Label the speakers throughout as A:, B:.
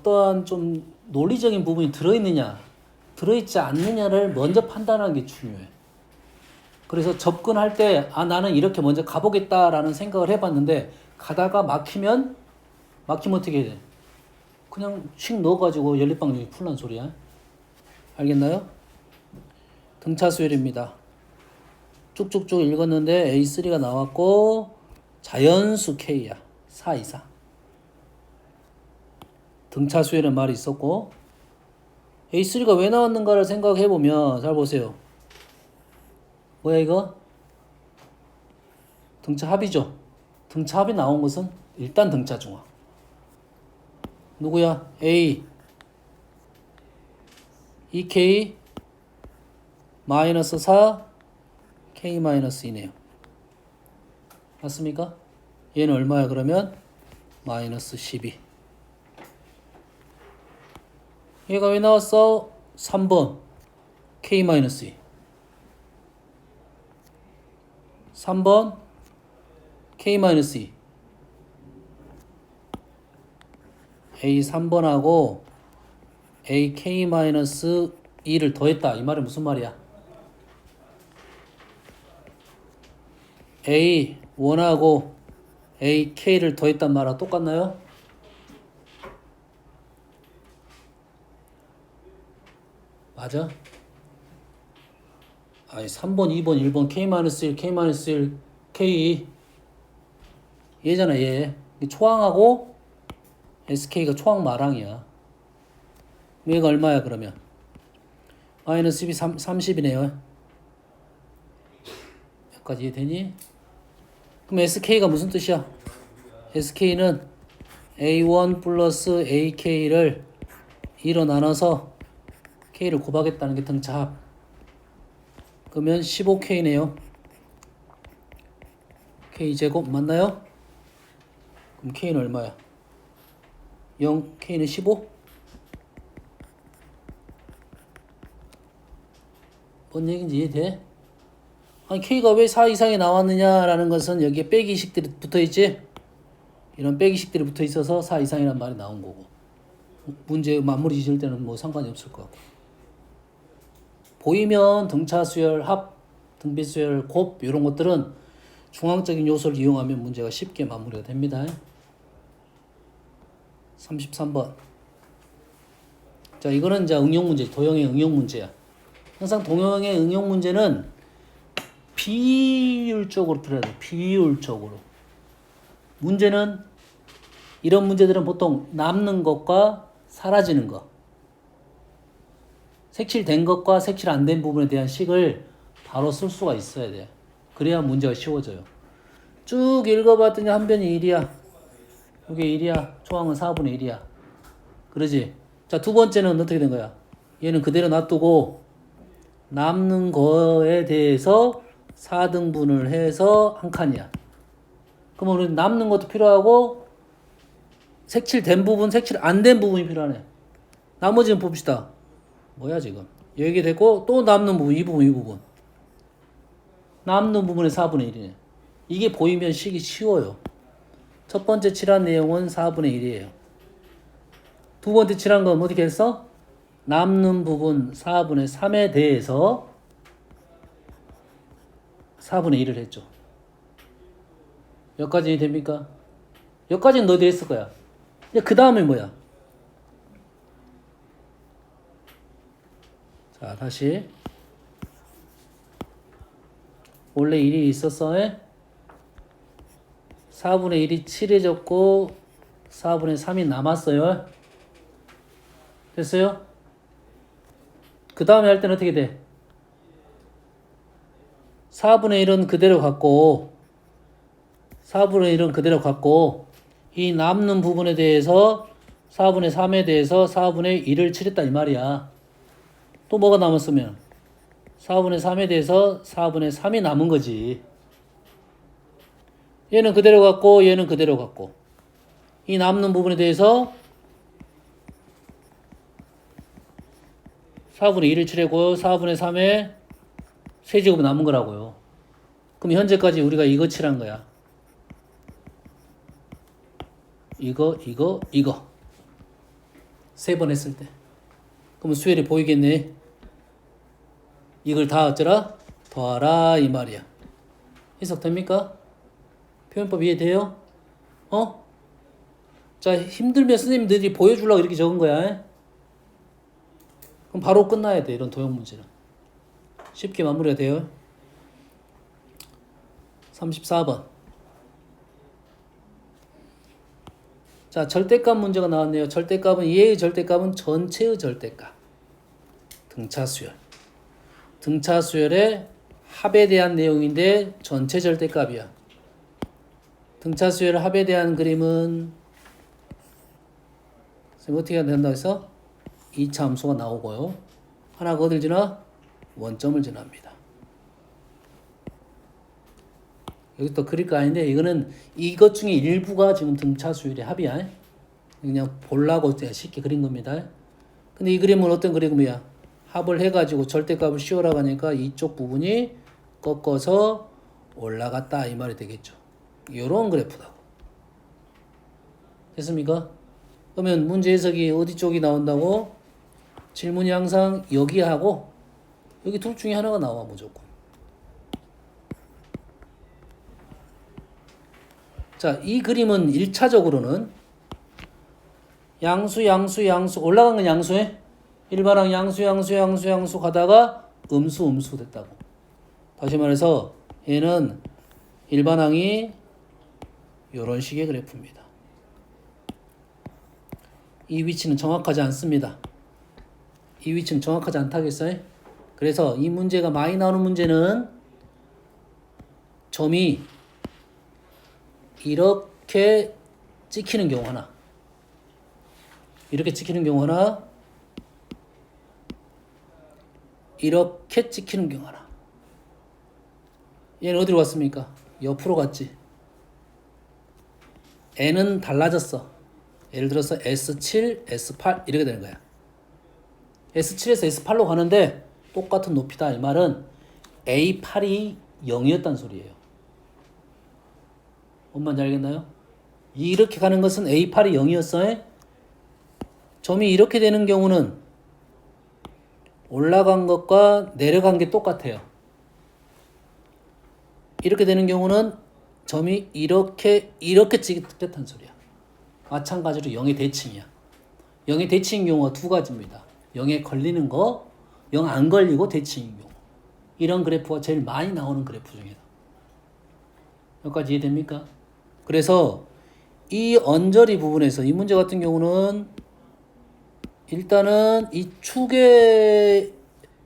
A: 어떠한 좀 논리적인 부분이 들어있느냐, 들어있지 않느냐를 먼저 판단하는 게 중요해. 그래서 접근할 때, 아, 나는 이렇게 먼저 가보겠다라는 생각을 해봤는데, 가다가 막히면, 막히면 어떻게 돼? 그냥 씩 넣어가지고 연립방정이 풀란 소리야. 알겠나요? 등차 수열입니다. 쭉쭉쭉 읽었는데 A3가 나왔고, 자연수 K야. 4 이상. 등차 수열의 말이 있었고, A3가 왜 나왔는가를 생각해 보면, 잘 보세요. 뭐야 이거? 등차 합이죠. 등차 합이 나온 것은 일단 등차 중화. 누구야? A 2K 마이너스 4 K 마이너스 2네요. 맞습니까? 얘는 얼마야 그러면? 마이너스 12. 얘가 왜 나왔어? 3번 K 마이너스 2. 3번 K-2 A 3번하고 AK-2를 더했다 이 말은 무슨 말이야? A 1하고 AK를 더했단 말하고 똑같나요? 맞아? 아니 3번, 2번, 1번 K-1, K-1, K 얘잖아 얘. 이 초항하고 SK가 초항 마랑이야. 얘가 얼마야 그러면? 마이너스 12, 3, 30이네요. 여기까지 이해되니? 그럼 SK가 무슨 뜻이야? SK는 A1 플러스 AK를 2로 나눠서 K를 곱하겠다는 게 등차합. 그러면 15K네요. K제곱 맞나요? 그럼 K는 얼마야? 0, K는 15? 뭔 얘기인지 이해돼? 아니 K가 왜 4 이상이 나왔느냐라는 것은 여기에 빼기식들이 붙어있지? 이런 빼기식들이 붙어있어서 4 이상이란 말이 나온 거고 문제 마무리 지을 때는 뭐 상관이 없을 것 같고 보이면 등차 수열, 합, 등비 수열, 곱 이런 것들은 중앙적인 요소를 이용하면 문제가 쉽게 마무리가 됩니다. 33번. 자, 이거는 이제 응용 문제, 도형의 응용 문제야. 항상 동형의 응용 문제는 비율적으로 풀어야 돼. 비율적으로. 문제는 이런 문제들은 보통 남는 것과 사라지는 것. 색칠된 것과 색칠 안 된 부분에 대한 식을 바로 쓸 수가 있어야 돼. 그래야 문제가 쉬워져요. 쭉 읽어봤더니 한 변이 1이야. 이게 1이야. 초항은 4분의 1이야. 그러지? 자, 두 번째는 어떻게 된 거야? 얘는 그대로 놔두고 남는 거에 대해서 4등분을 해서 한 칸이야. 그러면 우리 남는 것도 필요하고 색칠된 부분, 색칠 안 된 부분이 필요하네. 나머지는 봅시다. 뭐야 지금? 여기 되고 또 남는 부분, 이 부분, 이 부분. 남는 부분의 4분의 1이네. 이게 보이면 식이 쉬워요. 첫 번째 칠한 내용은 4분의 1이에요. 두 번째 칠한 건 어떻게 했어? 남는 부분 4분의 3에 대해서 4분의 1을 했죠. 여기까지 됩니까? 여기까지는 너희들이 했을 거야. 그 다음에 뭐야? 자, 다시. 원래 1이 있었어. 에? 4분의 1이 7해졌고 4분의 3이 남았어요. 됐어요? 그 다음에 할 때는 어떻게 돼? 4분의 1은 그대로 갖고 4분의 1은 그대로 갖고 이 남는 부분에 대해서 4분의 3에 대해서 4분의 1을 칠했다 이 말이야. 또 뭐가 남았으면 4분의 3에 대해서 4분의 3이 남은 거지. 얘는 그대로 갖고 얘는 그대로 갖고 이 남는 부분에 대해서 4분의 1을 칠하고 4분의 3에 세제곱이 남은 거라고요. 그럼 현재까지 우리가 이거 칠한 거야. 이거, 이거, 이거. 세 번 했을 때. 그러면 수열이 보이겠네. 이걸 다 어쩌라? 더하라 이 말이야. 해석됩니까? 표현법 이해돼요? 어? 자 힘들면 선생님들이 보여주려고 이렇게 적은 거야. 그럼 바로 끝나야 돼 이런 도형 문제는. 쉽게 마무리가 돼요. 34번. 자, 절대값 문제가 나왔네요. 절대값은 얘의 절대값은 전체의 절대값. 등차 수열. 등차 수열의 합에 대한 내용인데 전체 절대값이야. 등차 수열 합에 대한 그림은 어떻게 된다고 해서 2차 함수가 나오고요. 하나가 어딜 지나? 원점을 지납니다. 여기 또 그릴 거 아닌데 이거는 이것 중에 일부가 지금 등차 수열의 합이야. 그냥 그냥 쉽게 그린 겁니다. 근데 이 그림은 어떤 그림이야? 합을 해가지고 절대값을 씌우라고 하니까 이쪽 부분이 꺾어서 올라갔다 이 말이 되겠죠. 이런 그래프다고. 됐습니까? 그러면 문제 해석이 어디 쪽이 나온다고? 질문이 항상 여기하고 여기 둘 중에 하나가 나와 무조건. 자, 이 그림은 1차적으로는 양수, 양수, 양수, 올라간 건 양수에 일반항 양수, 양수, 양수, 양수 가다가 음수, 음수 됐다고. 다시 말해서 얘는 일반항이 이런 식의 그래프입니다. 이 위치는 정확하지 않습니다. 이 위치는 정확하지 않다겠어요? 그래서 이 문제가 많이 나오는 문제는 점이 이렇게 찍히는 경우 하나 이렇게 찍히는 경우 하나 이렇게 찍히는 경우 하나 얘는 어디로 갔습니까? 옆으로 갔지 n은 달라졌어 예를 들어서 S7, S8 이렇게 되는 거야 S7에서 S8로 가는데 똑같은 높이다 이 말은 A8이 0이었단 소리예요 뭔 말인지 알겠나요? 이렇게 가는 것은 A8이 0이었어요. 점이 이렇게 되는 경우는 올라간 것과 내려간 게 똑같아요. 이렇게 되는 경우는 점이 이렇게 이렇게 찍혔다는 소리야. 마찬가지로 0의 대칭이야. 0의 대칭인 경우가 두 가지입니다. 0에 걸리는 거, 0 안 걸리고 대칭인 경우. 이런 그래프가 제일 많이 나오는 그래프 중이다. 여기까지 이해됩니까? 그래서 이 언저리 부분에서 이 문제 같은 경우는 일단은 이 축의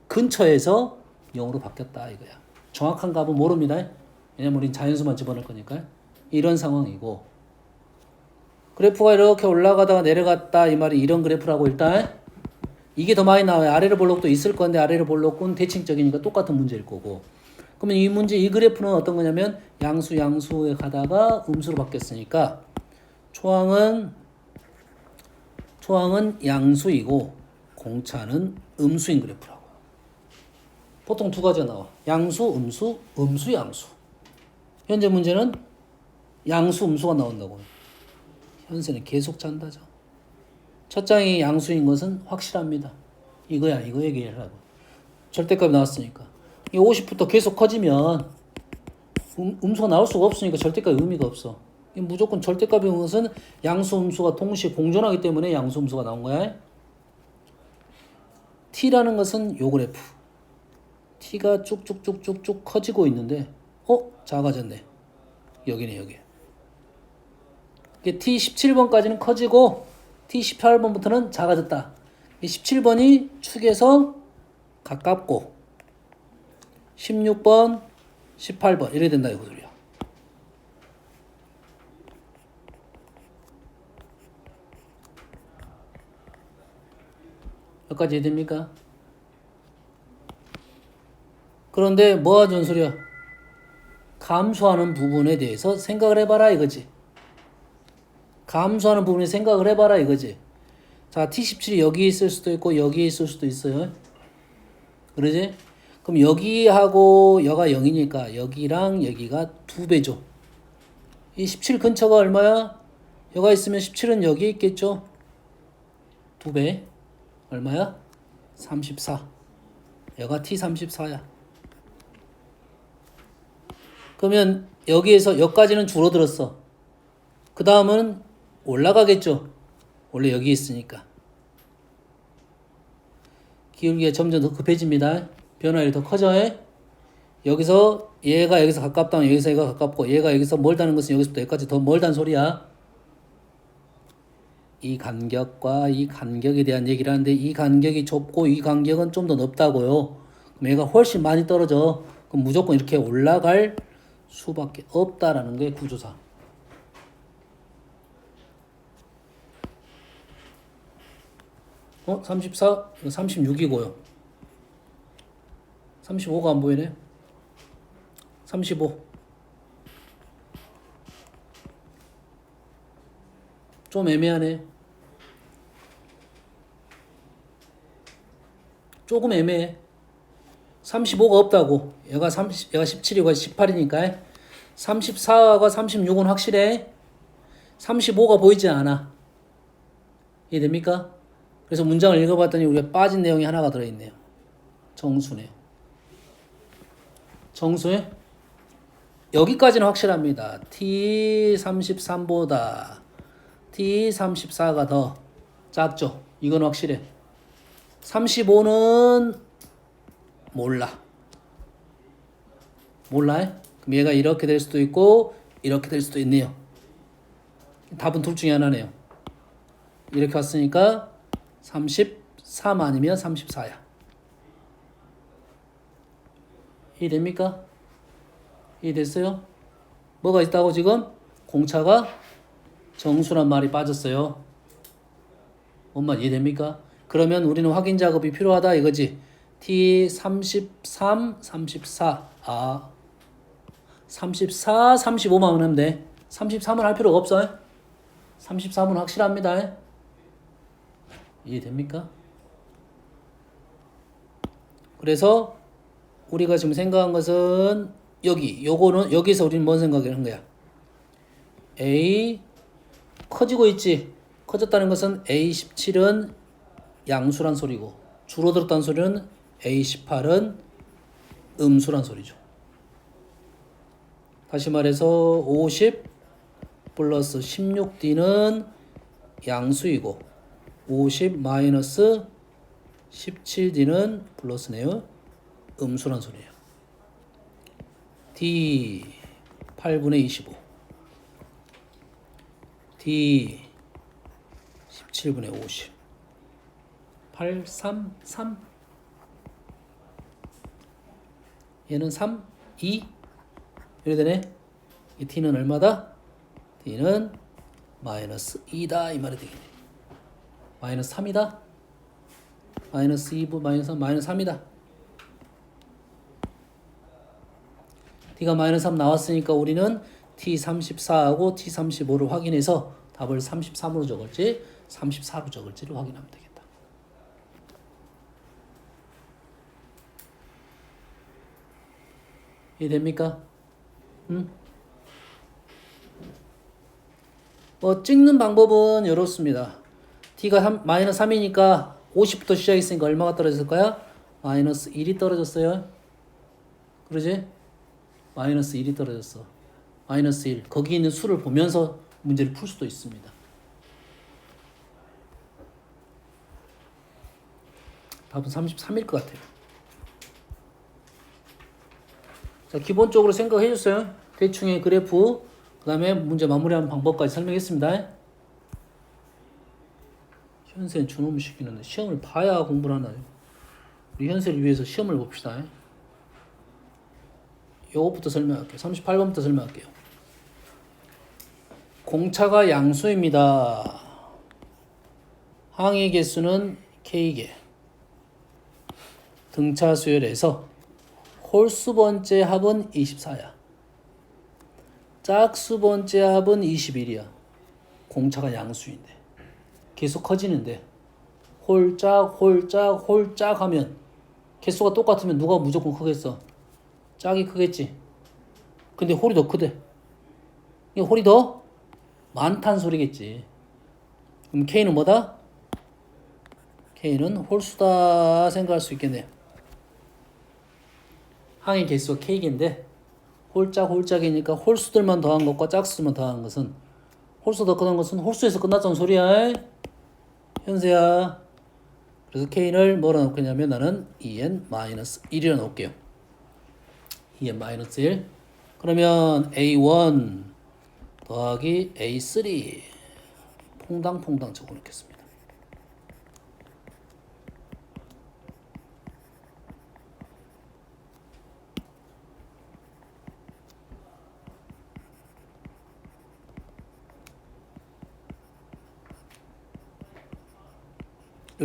A: 근처에서 0으로 바뀌었다 이거야. 정확한 값은 모릅니다. 왜냐면 우린 자연수만 집어넣을 거니까. 이런 상황이고 그래프가 이렇게 올라가다가 내려갔다 이 말이 이런 그래프라고 일단 이게 더 많이 나와요. 아래로 볼록도 있을 건데 아래로 볼록은 대칭적이니까 똑같은 문제일 거고 그러면 이 문제 이 그래프는 어떤 거냐면 양수 양수에 가다가 음수로 바뀌었으니까 초항은 초항은 양수이고 공차는 음수인 그래프라고. 보통 두 가지가 나와. 양수, 음수, 음수, 양수. 현재 문제는 양수, 음수가 나온다고. 현세는 계속 잔다죠. 첫 장이 양수인 것은 확실합니다. 이거야, 이거 얘기하라고. 절대값이 나왔으니까. 이 50부터 계속 커지면 음, 음수가 나올 수가 없으니까 절대값 의미가 없어. 무조건 절대값인 것은 양수 음수가 동시에 공존하기 때문에 양수 음수가 나온 거야. t라는 것은 요 그래프. t가 쭉쭉쭉쭉쭉 커지고 있는데 어? 작아졌네. 여기네 여기. t 17번까지는 커지고 t 18번부터는 작아졌다. 17번이 축에서 가깝고 16번, 18번 이래 된다 이거 소리야. 여기까지 됩니까? 그런데 뭐가 전소리야? 감소하는 부분에 대해서 생각을 해봐라 이거지. 감소하는 부분에 생각을 해봐라 이거지. 자, T17이 여기에 있을 수도 있고 여기에 있을 수도 있어요. 그러지? 그럼 여기하고 여가 0이니까 여기랑 여기가 두 배죠. 이 17 근처가 얼마야? 여가 있으면 17은 여기에 있겠죠. 2배 얼마야? 34 얘가 T34야. 그러면 여기에서 여기까지는 줄어들었어. 그 다음은 올라가겠죠. 원래 여기 있으니까. 기울기가 점점 더 급해집니다. 변화율이 더 커져. 여기서 얘가 여기서 가깝다면 여기서 얘가 가깝고 얘가 여기서 멀다는 것은 여기서부터 여기까지 더 멀다는 소리야 이 간격과 이 간격에 대한 얘기를 하는데 이 간격이 좁고 이 간격은 좀 더 넓다고요. 그럼 얘가 훨씬 많이 떨어져. 그럼 무조건 이렇게 올라갈 수밖에 없다라는 게 구조사. 어? 34? 이거 36이고요. 35가 안 보이네. 35. 좀 애매하네. 조금 애매해. 35가 없다고. 얘가 30, 얘가 17이고 18이니까. 34가 36은 확실해. 35가 보이지 않아. 이해됩니까? 그래서 문장을 읽어봤더니 우리가 빠진 내용이 하나가 들어있네요. 정수네요. 정수에 여기까지는 확실합니다. T33보다 T34가 더 작죠. 이건 확실해. 35는 몰라. 몰라? 그럼 얘가 이렇게 될 수도 있고 이렇게 될 수도 있네요. 답은 둘 중에 하나네요. 이렇게 왔으니까 33 아니면 34야. 이해됩니까? 이해됐어요? 뭐가 있다고 지금? 공차가 정수란 말이 빠졌어요. 뭔 말 이해됩니까? 그러면 우리는 확인 작업이 필요하다 이거지. T 33, 34. 아. 34, 35만 하면 돼. 33은 할 필요가 없어. 33은 확실합니다. 이해됩니까? 그래서 우리가 지금 생각한 것은 여기 요거는 여기서 우리는 뭔 생각을 한 거야? A 커지고 있지. 커졌다는 것은 A17은 양수란 소리고 줄어들었다는 소리는 A18은 음수란 소리죠. 다시 말해서 50 플러스 16D는 양수이고 50 마이너스 17D는 플러스네요. 음수란 소리예요. D 8분의 25 D 17분의 50 8, 3, 3 얘는 3, 2 이래 되네. 이 T는 얼마다? T는 마이너스 2다. 이 말이 되겠네. 마이너스 3이다. 마이너스 2분 마이너스 3 마이너스 3이다. T가 마이너스 3 나왔으니까 우리는 T34하고 T35를 확인해서 답을 33으로 적을지 34로 적을지를 확인하면 되겠다. 이해됩니까? 응? 뭐 찍는 방법은 이렇습니다. T가 3, 마이너스 3이니까 50부터 시작했으니까 얼마가 떨어졌을 거야? 마이너스 1이 떨어졌어요. 그러지? 마이너스 1이 떨어졌어. 마이너스 1. 거기 있는 수를 보면서 문제를 풀 수도 있습니다. 답은 33일 것 같아요. 자, 기본적으로 생각해 주세요. 대충의 그래프, 그 다음에 문제 마무리하는 방법까지 설명했습니다. 현세는 준호무 시키는데 시험을 봐야 공부를 하나요? 우리 현세를 위해서 시험을 봅시다. 요것부터 설명할게요. 38번부터 설명할게요. 공차가 양수입니다. 항의 개수는 K개. 등차 수열에서 홀수 번째 합은 24야. 짝수 번째 합은 21이야. 공차가 양수인데. 계속 커지는데 홀짝 홀짝 홀짝 하면 개수가 똑같으면 누가 무조건 크겠어? 짝이 크겠지. 근데 홀이 더 크대. 이 홀이 더 많다는 소리겠지. 그럼 K는 뭐다? K는 홀수다 생각할 수 있겠네요. 항의 개수가 K인데 홀짝 홀짝이니까 홀수들만 더한 것과 짝수들만 더한 것은 홀수 더 끝난 것은 홀수에서 끝났다는 소리야. 현세야. 그래서 K를 뭐라 놓겠냐면 나는 2n-1이라 놓을게요. 2n-1. 그러면 A1 더하기 A3 퐁당퐁당 적어놓겠습니다.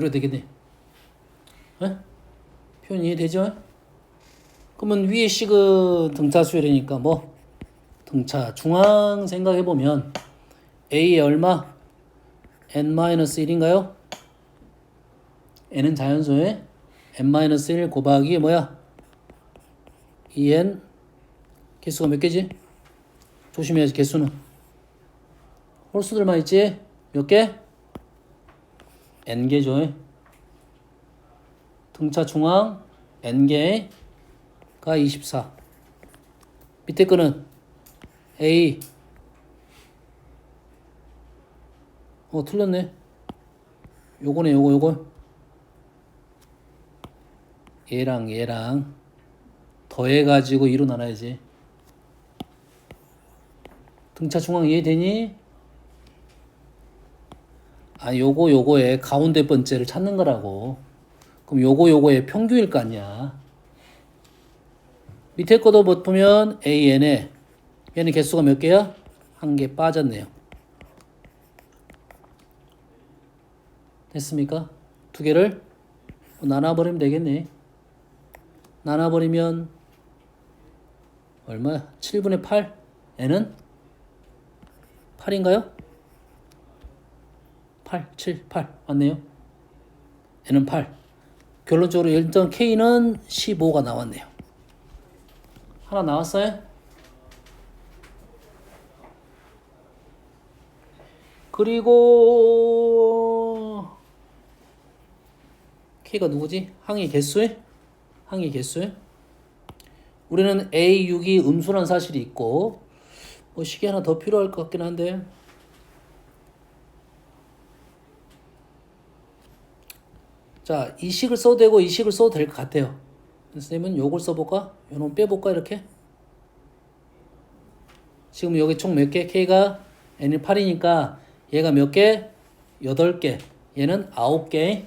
A: 이래도 되겠네. 에? 표현 이해되죠? 그러면 위에 식은 등차 수열이니까 뭐 등차 중앙 생각해 보면 a의 얼마? n-1인가요? n은 자연수에 n-1 곱하기 뭐야? 2n 개수가 몇 개지? 조심해야지 개수는 홀수들만 있지? 몇 개? N개죠. 등차 중앙 n개가 24. 밑에 거는 a 어 틀렸네. 요거네 요거 요거. 얘랑 얘랑 더해가지고 2로 나눠야지. 등차 중앙 이해되니? 아, 요거 요거의 가운데 번째를 찾는 거라고. 그럼 요거 요거의 평균일 거 아니야. 밑에 못 보면 AN에 얘는 개수가 몇 개야? 한 개 빠졌네요. 됐습니까? 두 개를 나눠버리면 되겠네. 나눠버리면 얼마야? 7분의 8? 얘는 8인가요? 8, 7, 8 맞네요. N은 8. 결론적으로 일단 K는 15가 나왔네요. 하나 나왔어요? 그리고 K가 누구지? 항의 개수에? 항의 개수에? 우리는 A6이 음수란 사실이 있고 뭐 식이 하나 더 필요할 것 같긴 한데 자, 이 식을 써도 되고 이 식을 써도 될 것 같아요. 선생님은 요걸 써볼까? 요놈 빼볼까? 이렇게? 지금 여기 총 몇 개? K가 N이 8이니까 얘가 몇 개? 8개. 얘는 9개.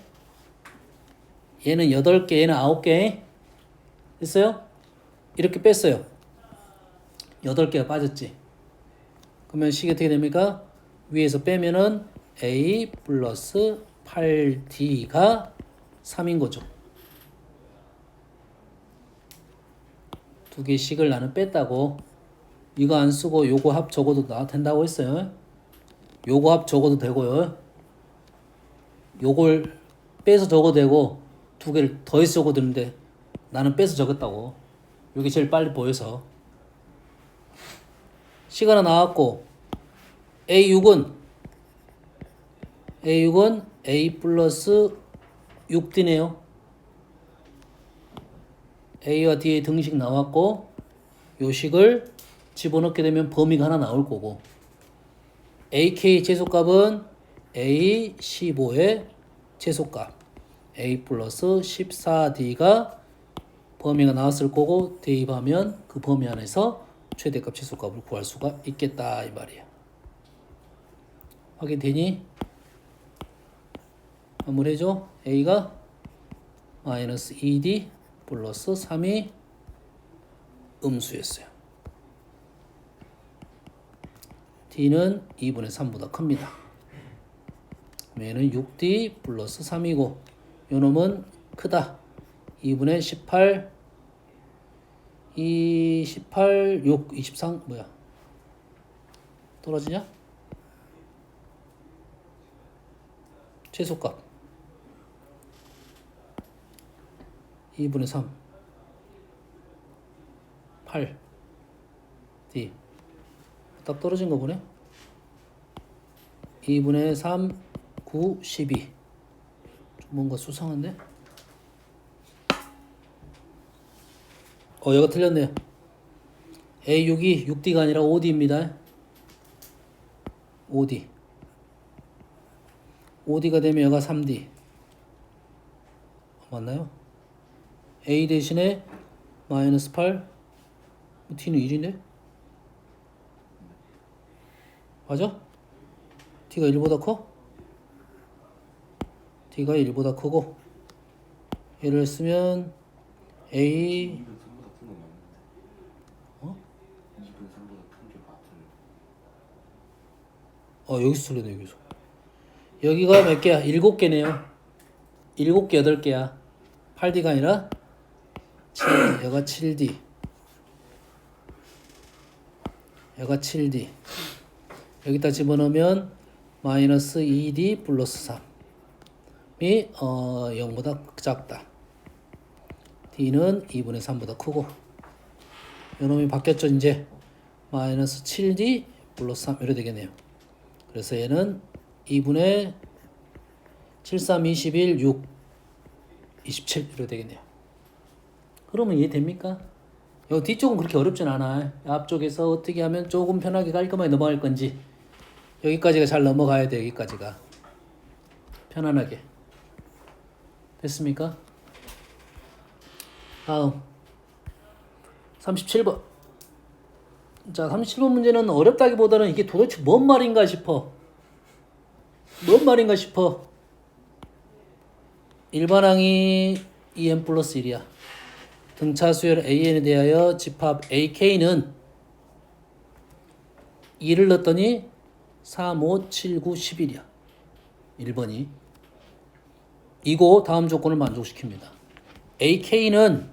A: 얘는 8개, 얘는 9개. 됐어요? 이렇게 뺐어요. 8개가 빠졌지. 그러면 식이 어떻게 됩니까? 위에서 빼면은 A 플러스 8D가 3인 거죠. 두 개씩을 나는 뺐다고 이거 안 쓰고 요거 합 적어도 나 된다고 했어요. 요거 합 적어도 되고요. 요걸 빼서 적어도 되고 두 개를 더해서 적어도 되는데 나는 빼서 적었다고. 요게 제일 빨리 보여서 시간 하나 나왔고 A6은 A6은 A 플러스 6D네요. A와 D의 등식 나왔고 요 식을 집어넣게 되면 범위가 하나 나올 거고 AK 최소값은 A15의 최소값 A 플러스 14D가 범위가 나왔을 거고 대입하면 그 범위 안에서 최대값 최소값을 구할 수가 있겠다 이 말이야. 확인되니? 마무리해줘. A가 마이너스 2D 플러스 3이 음수였어요. D는 2분의 3보다 큽니다. 얘는 6D 플러스 3이고 요놈은 크다. 2분의 18 2, 18, 6, 23 뭐야? 떨어지냐? 최소값 2분의 3 8 D 딱 떨어진 거 보네 2분의 3 9 12좀 뭔가 수상한데? 어, 여기가 틀렸네요. A6이 6D가 아니라 5D입니다. 5D. 5D가 되면 여기가 3D. 맞나요? A 대신에 마이너스 8. T는 1이네? 맞아? T가 1보다 커? T가 1보다 크고 얘를 쓰면 A
B: 2분 3보다 큰거 맞는데.
A: 어?
B: 2분 3보다 큰게 맞은.
A: 어 여기서 틀리네 여기서 여기가 몇 개야? 일곱 개네요 일곱 개 여덟 개야 8D가 아니라 7D 여가 7D 여가 7D 여기다 집어넣으면 마이너스 2D 플러스 3이 어 0보다 작다. D는 2분의 3보다 크고. 요놈이 바뀌었죠 이제. 마이너스 7D 플러스 3 이래 되겠네요. 그래서 얘는 2분의 7, 3, 21, 6, 27 이렇게 되겠네요. 그러면 이해됩니까? 여기 뒤쪽은 그렇게 어렵진 않아. 앞쪽에서 어떻게 하면 조금 편하게 깔끔하게 넘어갈 건지 여기까지가 잘 넘어가야 돼. 여기까지가 편안하게 됐습니까? 다음 37번. 자, 37번 문제는 어렵다기보다는 이게 도대체 뭔 말인가 싶어. 뭔 말인가 싶어. 일반항이 EN 플러스 1이야. 등차 수열 AN에 대하여 집합 AK는 2를 넣었더니 3, 5, 7, 9, 11이야. 1번이. 이고 다음 조건을 만족시킵니다. AK는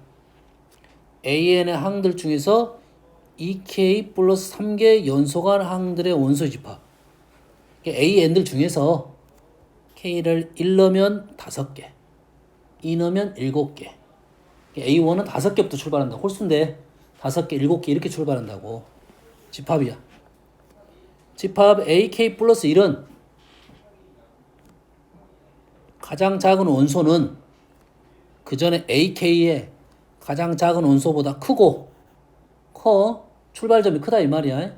A: AN의 항들 중에서 EK 플러스 3개 연소간 항들의 원소 집합. AN들 중에서 K를 1 넣으면 5개, 2 넣으면 7개. A1은 5개부터 출발한다. 홀수인데 5개, 7개 이렇게 출발한다고. 집합이야. 집합 AK 플러스 1은 가장 작은 원소는 그 전에 AK의 가장 작은 원소보다 크고 커 출발점이 크다 이 말이야.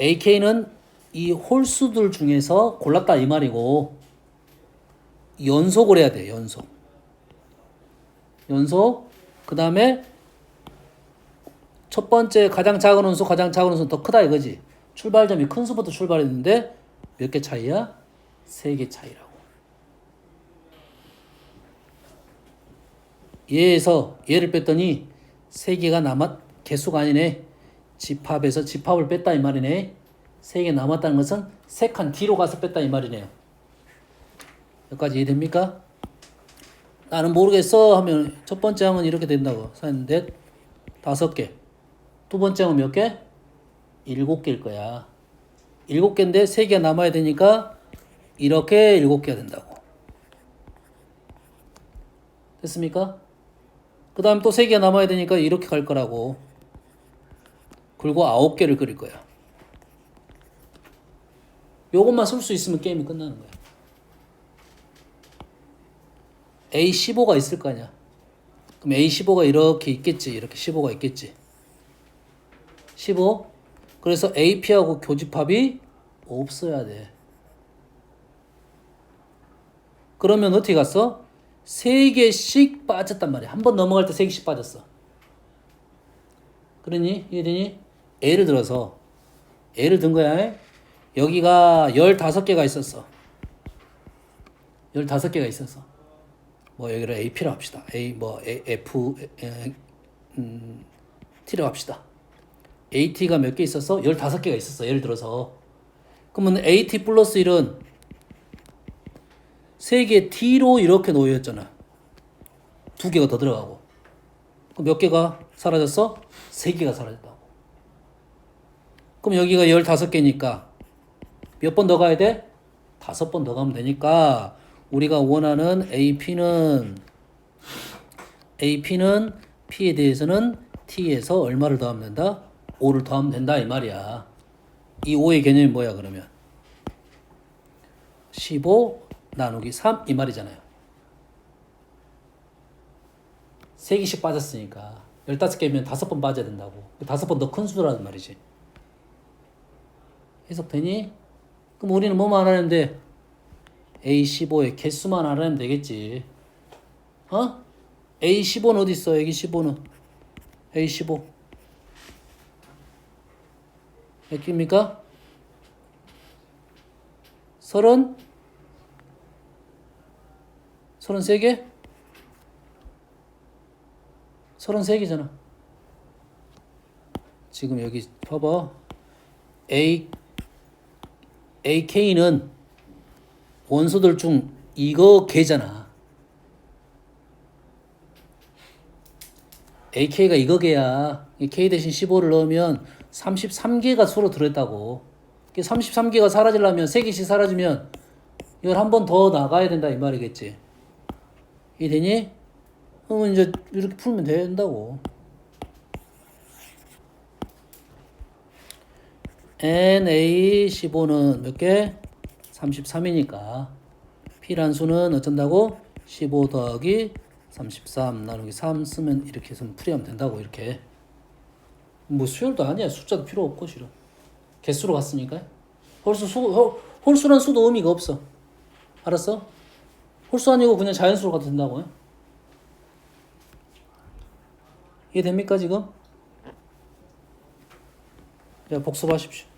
A: AK는 이 홀수들 중에서 골랐다 이 말이고 연속을 해야 돼 연속 연속 그 다음에 첫 번째 가장 작은 원소 가장 작은 원소 더 크다 이거지 출발점이 큰 수부터 출발했는데 몇 개 차이야? 세 개 차이라고 얘에서 얘를 뺐더니 세 개가 남았 개수가 아니네 집합에서 집합을 뺐다 이 말이네 세 개 남았다는 것은 세 칸 뒤로 가서 뺐다 이 말이네요. 여기까지 이해됩니까? 나는 모르겠어 하면 첫 번째 항은 이렇게 된다고. 산, 넷, 다섯 개. 두 번째 항은 몇 개? 일곱 개일 거야. 일곱 개인데 세 개가 남아야 되니까 이렇게 일곱 개가 된다고. 됐습니까? 그 다음 또 세 개가 남아야 되니까 이렇게 갈 거라고. 그리고 아홉 개를 그릴 거야. 요것만 쓸 수 있으면 게임이 끝나는 거야. A15가 있을 거 아니야. 그럼 A15가 이렇게 있겠지. 이렇게 15가 있겠지. 15. 그래서 AP하고 교집합이 없어야 돼. 그러면 어떻게 갔어? 3개씩 빠졌단 말이야. 한 번 넘어갈 때 3개씩 빠졌어. 그러니? 이해되니? 예를 들어서, 예를 든 거야. 여기가 15개가 있었어. 15개가 있었어. 뭐 여기를 AP로 합시다. A 뭐 F 에, 음, T로 합시다. AT가 몇 개 있었어? 15개가 있었어. 예를 들어서. 그러면 AT 플러스 1은 3개 T로 이렇게 놓여 있잖아. 두 개가 더 들어가고. 몇 개가 사라졌어? 3개가 사라졌다고. 그럼 여기가 15개니까 몇 번 더 가야 돼? 다섯 번 더 가면 되니까 우리가 원하는 AP는 AP는 P에 대해서는 T에서 얼마를 더하면 된다? 5를 더하면 된다 이 말이야. 이 5의 개념이 뭐야 그러면? 15 나누기 3 이 말이잖아요. 3개씩 빠졌으니까 15개면 5번 빠져야 된다고. 5번 더 큰 수라는 말이지. 해석되니? 그럼 우리는 뭐만 알아내면 A15의 개수만 알아내면 되겠지. 어? A15는 어디 있어? 여기 15는. A15. 몇 개입니까? 서른? 서른 세 개? 서른 세 개잖아. 지금 여기 봐봐. A, AK는 원소들 중 이거 개잖아. AK가 이거 개야. 이 K 대신 15를 넣으면 33개가 수로 들어있다고. 33개가 사라지려면 3개씩 사라지면 이걸 한 번 더 나가야 된다 이 말이겠지. 이 되니? 그러면 이제 이렇게 풀면 된다고. NA15는 몇 개? 33이니까 P란 수는 어쩐다고? 15 더하기 33 나누기 3 쓰면 이렇게 해서 풀이하면 된다고 이렇게. 뭐 수열도 아니야. 숫자도 필요 없고 싫어 개수로 갔으니까. 홀수 수 홀, 홀수란 수도 의미가 없어. 알았어? 홀수 아니고 그냥 자연수로 가도 된다고. 이해됩니까 지금? 자 복습하십시오